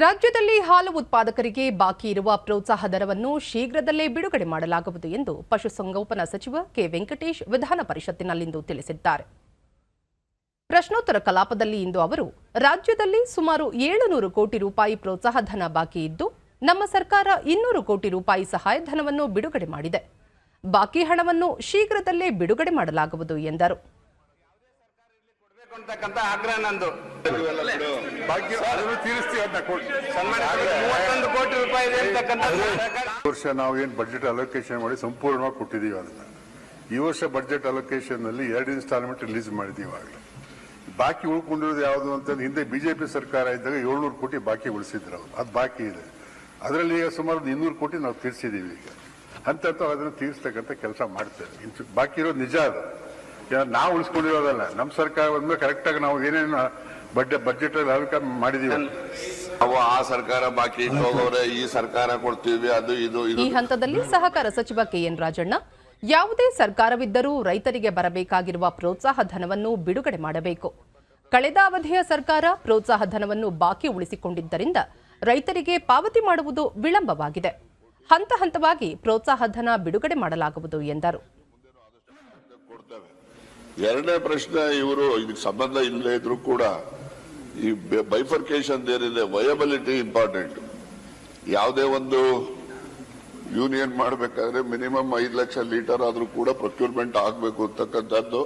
ರಾಜ್ಯದಲ್ಲಿ ಹಾಲು ಉತ್ಪಾದಕರಿಗೆ ಬಾಕಿ ಇರುವ ಪ್ರೋತ್ಸಾಹ ದರವನ್ನು ಶೀಘ್ರದಲ್ಲೇ ಬಿಡುಗಡೆ ಮಾಡಲಾಗುವುದು ಎಂದು ಪಶುಸಂಗೋಪನಾ ಸಚಿವ ಕೆ ವೆಂಕಟೇಶ್ ವಿಧಾನ ಪರಿಷತ್ತಿನಲ್ಲಿಂದು ತಿಳಿಸಿದ್ದಾರೆ. ಪ್ರಶ್ನೋತ್ತರ ಕಲಾಪದಲ್ಲಿ ಇಂದು ಅವರು, ರಾಜ್ಯದಲ್ಲಿ ಸುಮಾರು ಏಳುನೂರು ಕೋಟಿ ರೂಪಾಯಿ ಪ್ರೋತ್ಸಾಹ ಧನ ಬಾಕಿ ಇದ್ದು, ನಮ್ಮ ಸರ್ಕಾರ ಇನ್ನೂರು ಕೋಟಿ ರೂಪಾಯಿ ಸಹಾಯಧನವನ್ನು ಬಿಡುಗಡೆ ಮಾಡಿದೆ. ಬಾಕಿ ಹಣವನ್ನು ಶೀಘ್ರದಲ್ಲೇ ಬಿಡುಗಡೆ ಮಾಡಲಾಗುವುದು ಎಂದರು. ವರ್ಷ ನಾವು ಏನು ಬಜೆಟ್ ಅಲೋಕೇಶನ್ ಮಾಡಿ ಸಂಪೂರ್ಣವಾಗಿ ಕೊಟ್ಟಿದ್ದೀವಿ ಅದನ್ನ. ಈ ವರ್ಷ ಬಜೆಟ್ ಅಲೋಕೇಶನ್ನಲ್ಲಿ ಎರಡು ಇನ್ಸ್ಟಾಲ್ಮೆಂಟ್ ರಿಲೀಸ್ ಮಾಡಿದೀವಿ ಇವಾಗಲೇ. ಬಾಕಿ ಉಳ್ಕೊಂಡಿರೋದು ಯಾವುದು ಅಂತ ಹಿಂದೆ ಬಿಜೆಪಿ ಸರ್ಕಾರ ಇದ್ದಾಗ ಏಳ್ನೂರು ಕೋಟಿ ಬಾಕಿ ಉಳಿಸಿದ್ರು ಅವರು. ಅದು ಬಾಕಿ ಇದೆ. ಅದರಲ್ಲಿ ಈಗ ಸುಮಾರು ಒಂದು ಇನ್ನೂರು ಕೋಟಿ ನಾವು ತೀರಿಸಿದ್ದೀವಿ ಈಗ. ಅಂತ ಹಂತ ಅದನ್ನು ತೀರಿಸ್ತಕ್ಕಂಥ ಕೆಲಸ ಮಾಡ್ತೇವೆ. ಇನ್ಸು ಬಾಕಿ ಇರೋದು ನಿಜ ಅದು. ನಾವು ಉಳಿಸ್ಕೊಂಡಿರೋದಲ್ಲ. ನಮ್ಮ ಸರ್ಕಾರ ಬಂದ್ಮೇಲೆ ಕರೆಕ್ಟಾಗಿ ನಾವು ಏನೇನು ಬಡ್ಜೆಟ್ ಬಜೆಟ್ ಅಲ್ಲಿ ಮಾಡಿದೀವಿ. ಅವ ಆ ಸರ್ಕಾರ ಬಾಕಿ ಇಟ್ಟೋಗವ್ರೆ ಈ ಸರ್ಕಾರ ಕೊಡ್ತೀವಿ ಅದು ಇದು ಈ ಹಂತದಲ್ಲಿ ಸಹಕಾರ ಸಚಿವ ಕೆಎನ್ ರಾಜಣ್ಣ ಯಾವುದೇ ಸರ್ಕಾರವಿದ್ದರೂ ರೈತರಿಗೆ ಬರಬೇಕಾಗಿರುವ ಪ್ರೋತ್ಸಾಹ ಧನವನ್ನು ಬಿಡುಗಡೆ ಮಾಡಬೇಕು. ಕಳೆದ ಅವಧಿಯ ಸರ್ಕಾರ ಪ್ರೋತ್ಸಾಹ ಧನವನ್ನು ಬಾಕಿ ಉಳಿಸಿಕೊಂಡಿದ್ದರಿಂದ ರೈತರಿಗೆ ಪಾವತಿ ಮಾಡುವುದು ವಿಳಂಬವಾಗಿದೆ. ಹಂತ ಹಂತವಾಗಿ ಪ್ರೋತ್ಸಾಹ ಧನ ಬಿಡುಗಡೆ ಮಾಡಲಾಗುವುದು ಎಂದರು. ಎರಡನೇ ಪ್ರಶ್ನೆ ಇವರು ಇದಕ್ಕೆ ಸಂಬಂಧ ಇಲ್ಲದೇ ಇದ್ರು ಕೂಡ ಈ ಬೈಫರ್ಕೇಶನ್ ಏನಿದೆ ವಯಬಿಲಿಟಿ ಇಂಪಾರ್ಟೆಂಟ್ ಯಾವುದೇ ಒಂದು ಯೂನಿಯನ್ ಮಾಡಬೇಕಾದ್ರೆ ಮಿನಿಮಮ್ ಐದು ಲಕ್ಷ ಲೀಟರ್ ಆದರೂ ಕೂಡ ಪ್ರೊಕ್ಯೂರ್ಮೆಂಟ್ ಆಗಬೇಕು ಅಂತಕ್ಕಂಥದ್ದು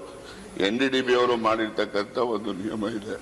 ಎನ್ ಡಿ ಡಿ ಬಿ ಅವರು ಮಾಡಿರ್ತಕ್ಕಂಥ ಒಂದು ನಿಯಮ ಇದೆ.